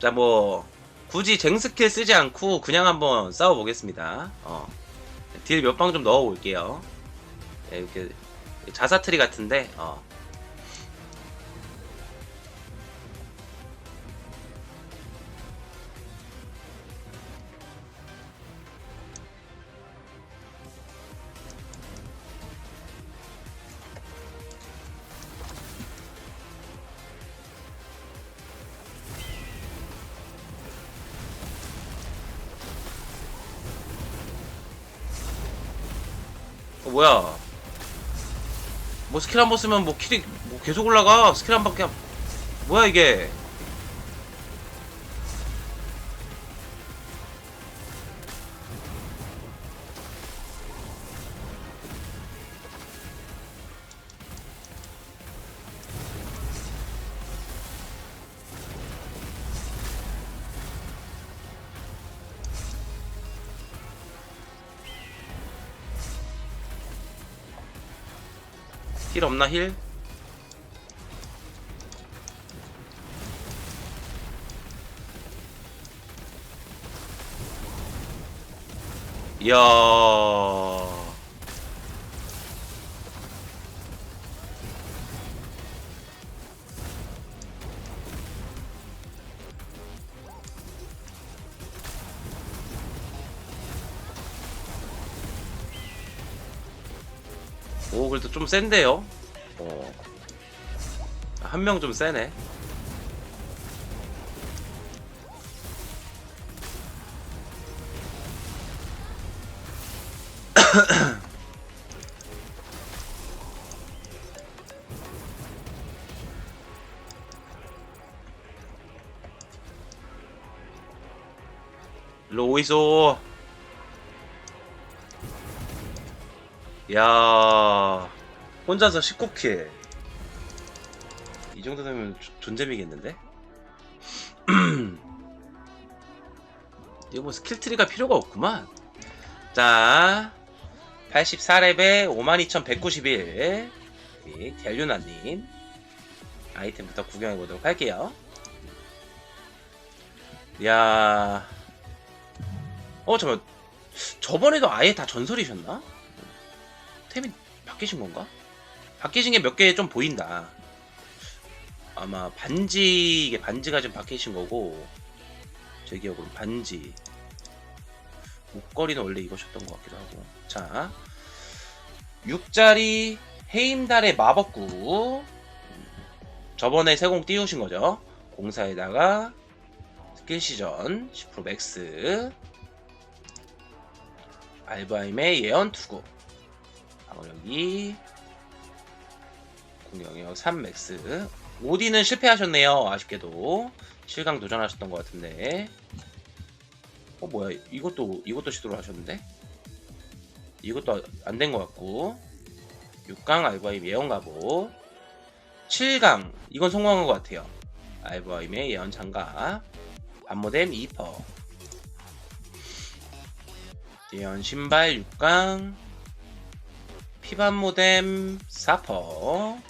자, 뭐 굳이 쟁스킬 쓰지 않고 그냥 한번 싸워 보겠습니다. 어. 딜 몇 방 좀 넣어 볼게요. 네, 이렇게 자사트리 같은데 어. 어, 뭐야? 뭐 스킬 한 번 쓰면 뭐 킬이 뭐 계속 올라가 스킬 한 방에 뭐야 이게? 힐 없나 힐? 이야 좀 센데요? 어. 한 명 좀 세네. 로이소. 야 혼자서 19킬. 이 정도 되면 조- 존재미겠는데? 이거 뭐 스킬트리가 필요가 없구만. 자, 84렙에 52,191. 우리 델류나님. 아이템부터 구경해보도록 할게요. 야 어, 잠깐. 저번에도 아예 다 전설이셨나? 템이 바뀌신 건가? 바뀌신 게 몇 개 좀 보인다. 아마 반지 이게 반지가 좀 바뀌신 거고 제 기억으로 반지. 목걸이는 원래 이거셨던 것 같기도 하고. 자 6짜리 해임달의 마법구. 저번에 세공 띄우신 거죠? 공사에다가 스킬 시전 10% 맥스. 알바임의 예언 투구. 방어력이 공격력 3 맥스. 오디는 실패하셨네요. 아쉽게도. 실강 도전하셨던 것 같은데. 어 뭐야. 이것도 이것도 시도를 하셨는데? 이것도 안 된 것 같고. 6강 알바임 예언 갑옷. 7강. 이건 성공한 것 같아요. 알바임의 예언 장갑. 반모뎀 2퍼. 예언 신발 6강. 피반 모뎀 4퍼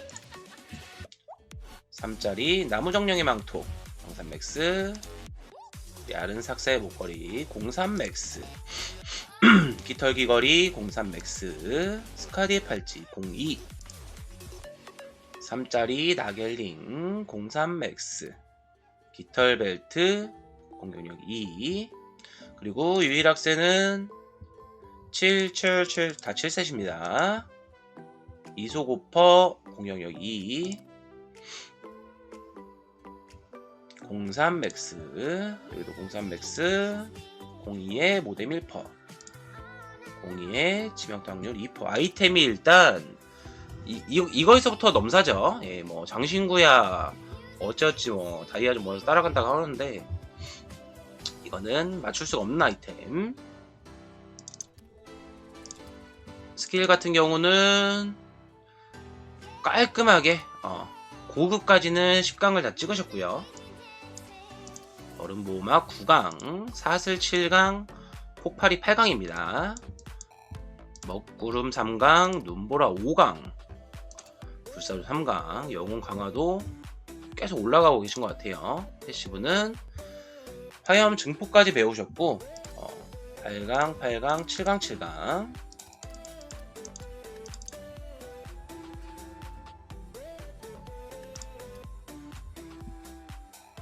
3짜리 나무정령의 망토. 03맥스. 야른 삭사의 목걸이 03맥스. 깃털 귀걸이 03맥스. 스카디의 팔찌 02 3짜리 나겔링 03맥스. 깃털 벨트 공격력 2 그리고 유일학생은 777 다 7셋입니다. 이소 고퍼 공격력 2 03 맥스 여기도 03 맥스 02의 모뎀 1퍼 02의 치명타 확률 2퍼. 아이템이 일단 이, 이, 이거에서부터 넘사죠. 예, 뭐 장신구야 어쩌지 뭐 다이아 좀 먼저 따라간다고 하는데 이거는 맞출 수가 없는 아이템. 스킬 같은 경우는 깔끔하게 어, 고급까지는 10강을 다 찍으셨고요 얼음보호막 9강, 사슬 7강, 폭발이 8강입니다. 먹구름 3강, 눈보라 5강, 불사조 3강, 영웅 강화도 계속 올라가고 계신 것 같아요. 패시브는 화염 증폭까지 배우셨고 어, 8강, 8강, 7강, 7강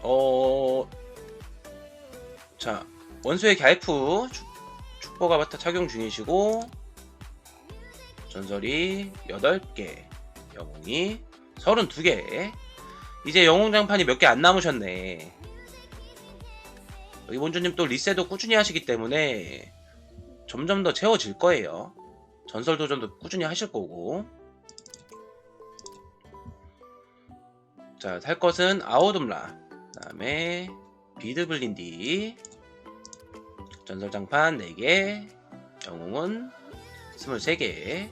어... 자 원소의 갸이프 축- 축복 아바타 착용 중이시고 전설이 8개 영웅이 32개. 이제 영웅 장판이 몇 개 안 남으셨네. 여기 본주님 또 리셋도 꾸준히 하시기 때문에 점점 더 채워질 거예요. 전설 도전도 꾸준히 하실 거고. 자 살 것은 아오둠라. 그 다음에 비드블린디. 전설장판 4개 영웅은 23개.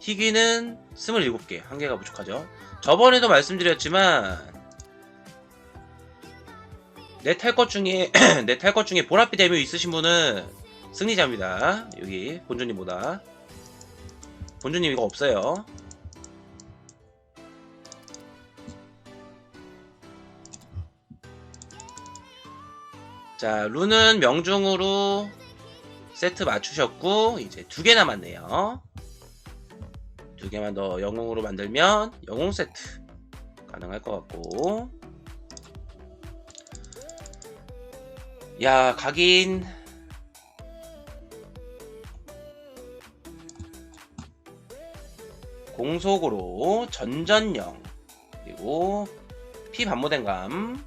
희귀는 27개. 한 개가 부족하죠. 저번에도 말씀드렸지만 내 탈 것 중에 내 탈 것 중에 보랏빛 대묘 있으신 분은 승리자입니다. 여기 본주님보다. 본주님 이거 없어요 자 룬은 명중으로 세트 맞추셨고 이제 두 개 남았네요. 두 개만 더 영웅으로 만들면 영웅 세트 가능할 것 같고. 야 각인. 공속으로 전전령 그리고 피 반모된감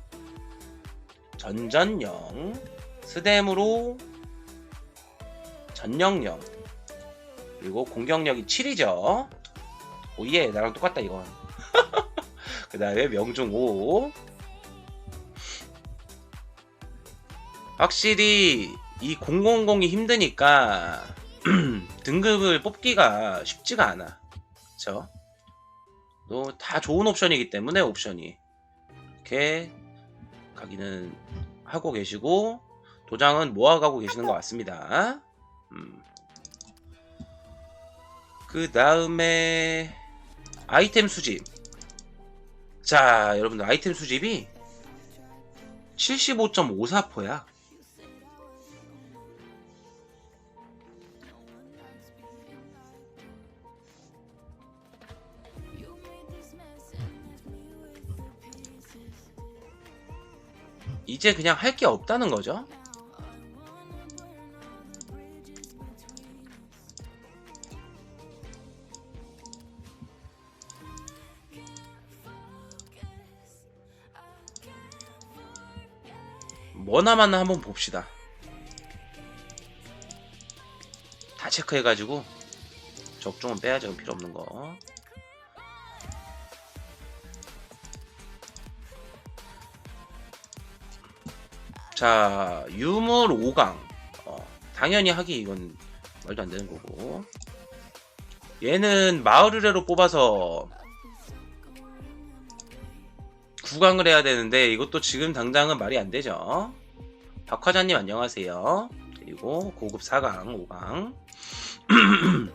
전전령 스댐으로 전령령 그리고 공격력이 7이죠. 오예 나랑 똑같다 이건. 그 다음에 명중 5 확실히 이 000이 힘드니까 등급을 뽑기가 쉽지가 않아. 그쵸? 또다 좋은 옵션이기 때문에 옵션이. 이렇게 가기는 하고 계시고 도장은 모아가고 계시는 것 같습니다. 음. 그 다음에 아이템 수집. 자 여러분들 아이템 수집이 75.54%야 이제 그냥 할 게 없다는 거죠 뭐 남았나 한번 봅시다. 다 체크해가지고 적중은 빼야죠. 필요 없는 거. 자, 유물 5강. 어, 당연히 하기 이건 말도 안 되는 거고. 얘는 마을 의뢰로 뽑아서 구강을 해야 되는데 이것도 지금 당장은 말이 안 되죠. 박화자님 안녕하세요. 그리고 고급 4강, 5강.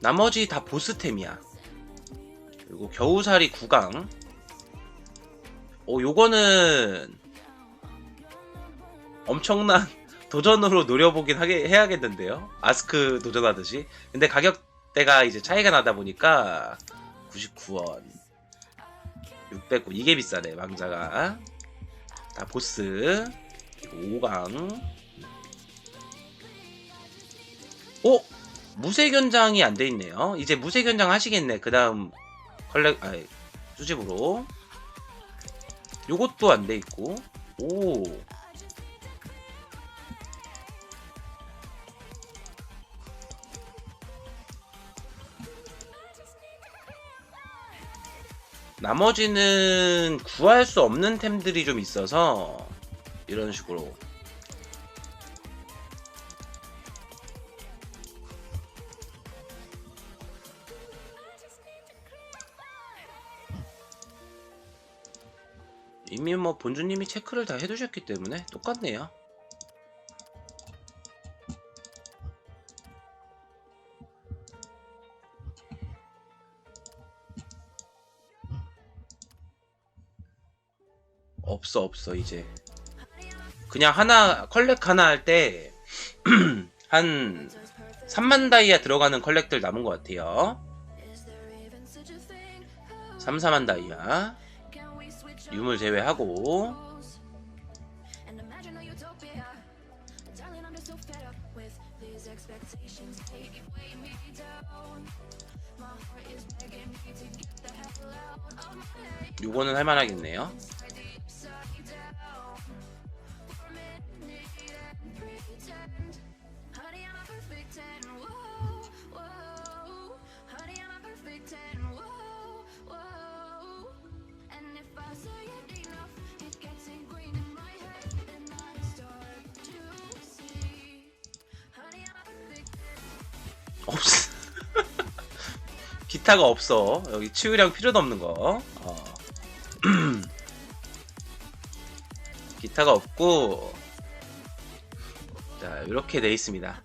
나머지 다 보스템이야. 그리고 겨우살이 9강. 오, 요거는 엄청난 도전으로 노려보긴 하게, 해야겠는데요. 아스크 도전하듯이. 근데 가격대가 이제 차이가 나다 보니까 99원 609 이게 비싸네 왕자가. 다 보스. 5강. 오! 무쇠견장이 안 돼 있네요. 이제 무쇠견장 하시겠네. 그 다음 컬렉 아 수집으로 요것도 안 돼 있고. 오. 나머지는 구할 수 없는 템들이 좀 있어서 이런 식으로 본주님이 체크를 다 해두셨기 때문에 똑같네요. 없어 없어 이제. 그냥 하나 컬렉 하나 할 때 한 3만 다이아 들어가는 컬렉들 남은 것 같아요. 3, 4만 다이아 유물 제외하고. 요거는 할만하겠네요 기타가 없어. 여기 치유량 필요도 없는 거. 어. 기타가 없고. 자 이렇게 돼 있습니다.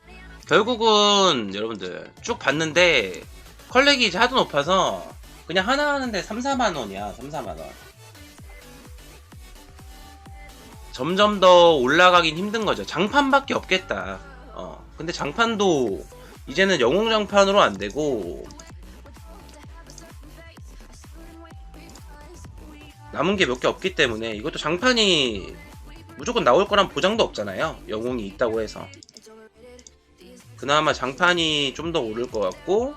결국은 여러분들 쭉 봤는데 컬렉이 이제 하도 높아서 그냥 하나 하는데 3, 4만 원이야 3, 4만 원. 점점 더 올라가긴 힘든 거죠. 장판밖에 없겠다. 어 근데 장판도 이제는 영웅 장판으로 안 되고 남은 게 몇 개 없기 때문에 이것도 장판이 무조건 나올 거란 보장도 없잖아요. 영웅이 있다고 해서. 그나마 장판이 좀 더 오를 것 같고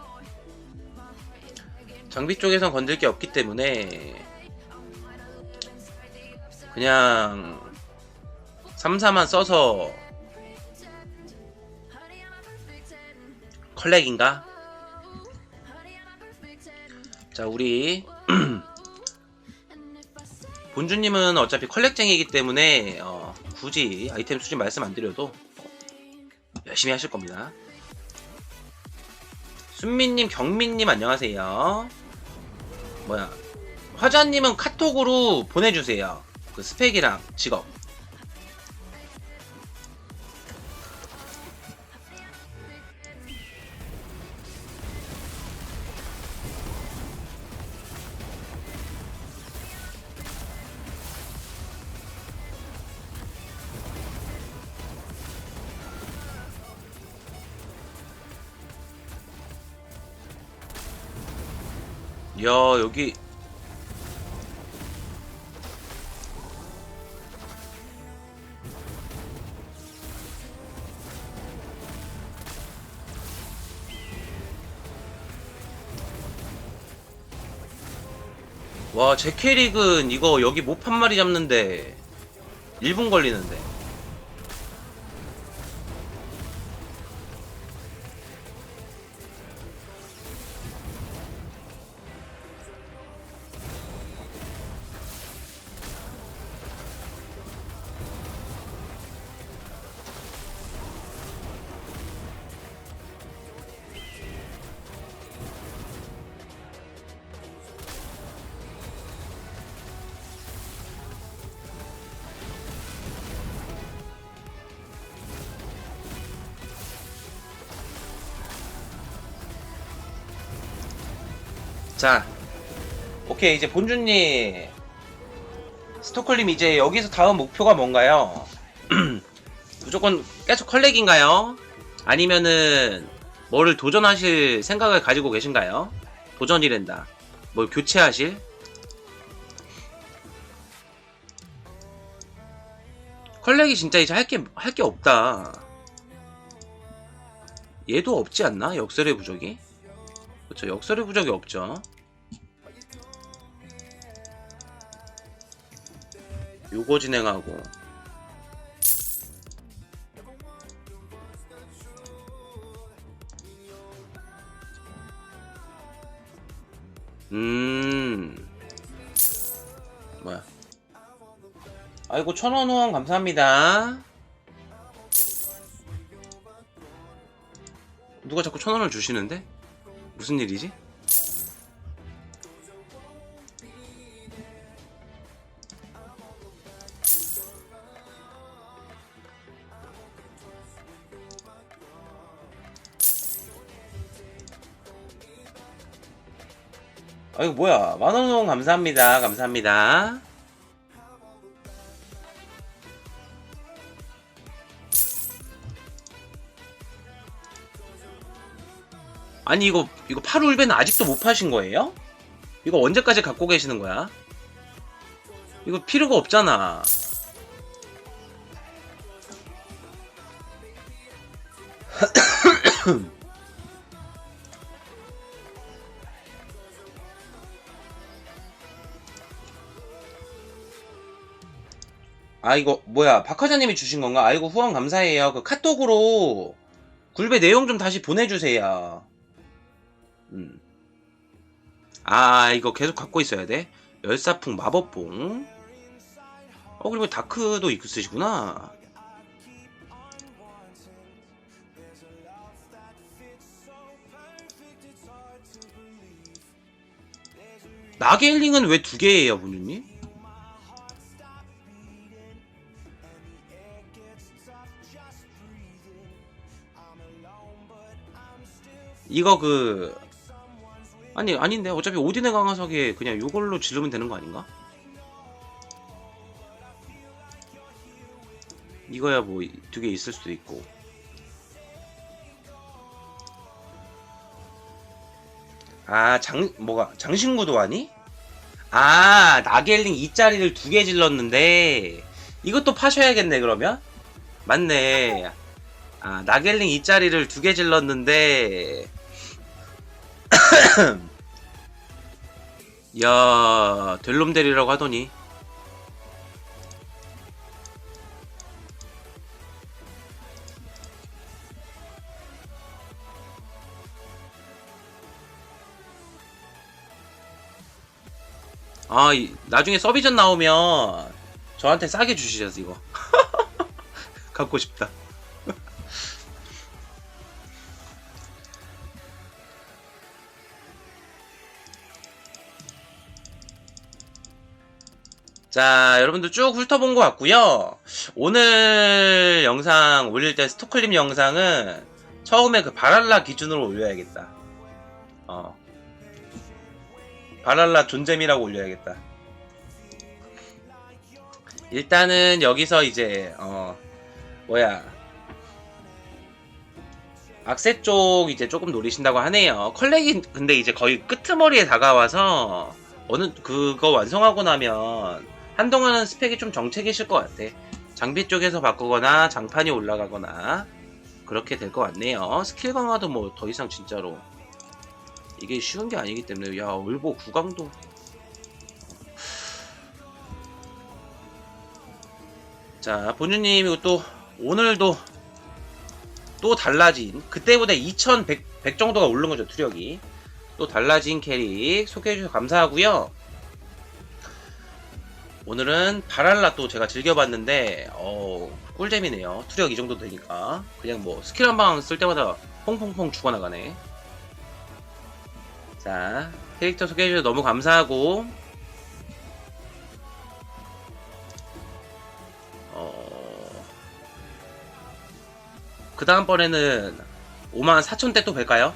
장비 쪽에선 건들 게 없기 때문에 그냥 3, 4만 써서 컬렉인가? 자 우리 본주님은 어차피 컬렉쟁이기 때문에 어, 굳이 아이템 수집 말씀 안 드려도 열심히 하실 겁니다. 순민님, 경민님 안녕하세요. 뭐야? 화자님은 카톡으로 보내주세요. 그 스펙이랑 직업. 야 여기. 와 제캐릭은 이거 여기 못한 마리 잡는데 1분 걸리는데 자, 오케이 이제 본주님 스토클님 이제 여기서 다음 목표가 뭔가요? 무조건 계속 컬렉인가요? 아니면은 뭐를 도전하실 생각을 가지고 계신가요? 도전이랜다. 뭘 교체하실? 컬렉이 진짜 이제 할게 할 게 없다. 얘도 없지 않나? 역설의 부족이? 그렇죠. 역설의 부족이 없죠. 요거 진행하고 음 뭐야 아이고 천원 후원 감사합니다 누가 자꾸 천원을 주시는데? 무슨 일이지? 아이고 뭐야. 만원 후원 감사합니다. 감사합니다 아니 이거 이거 파울배는 아직도 못 파신 거예요? 이거 언제까지 갖고 계시는 거야? 이거 필요가 없잖아. 아 이거 뭐야 박화자님이 주신 건가? 아이고 후원 감사해요. 그 카톡으로 굴배 내용 좀 다시 보내주세요. 음. 아 이거 계속 갖고 있어야 돼. 열사풍 마법봉. 어 그리고 다크도 있으시구나. 나게일링은 왜 두 개예요, 본인님? 이거 그 아니 아닌데. 어차피 오딘의 강화석에 그냥 이걸로 지르면 되는 거 아닌가? 이거야 뭐 두 개 있을 수도 있고. 아 장 뭐가 장신구도 아니? 아 나겔링 2짜리를 두 개 질렀는데. 이것도 파셔야겠네 그러면? 맞네. 아 나겔링 2짜리를 두 개 질렀는데 야, 델롬 데리라고 하더니. 아, 이- 나중에 서비전 나오면 저한테 싸게 주시죠, 이거. 갖고 싶다. 자, 여러분들 쭉 훑어본 것 같고요. 오늘 영상 올릴 때 스토클림 영상은 처음에 그 바랄라 기준으로 올려야겠다. 어. 바랄라 존잼이라고 올려야겠다. 일단은 여기서 이제 어 뭐야 악세 쪽 이제 조금 노리신다고 하네요. 컬렉이 근데 이제 거의 끄트머리에 다가와서 어느 그거 완성하고 나면 한동안은 스펙이 좀 정체기실 것 같아. 장비 쪽에서 바꾸거나 장판이 올라가거나 그렇게 될 것 같네요. 스킬 강화도 뭐 더 이상 진짜로 이게 쉬운 게 아니기 때문에 야 울보 구강도 자 본주님 이거 또 오늘도 또 달라진 그때보다 2100 100 정도가 오른 거죠 투력이 또 달라진 캐릭 소개해 주셔서 감사하고요 오늘은 바랄라 또 제가 즐겨봤는데 어 꿀잼이네요. 투력 이 정도 되니까. 그냥 뭐 스킬 한 방 쓸 때마다 퐁퐁퐁 죽어나가네. 자 캐릭터 소개해주셔서 너무 감사하고. 어... 그 다음번에는 54,000대 또 뵐까요?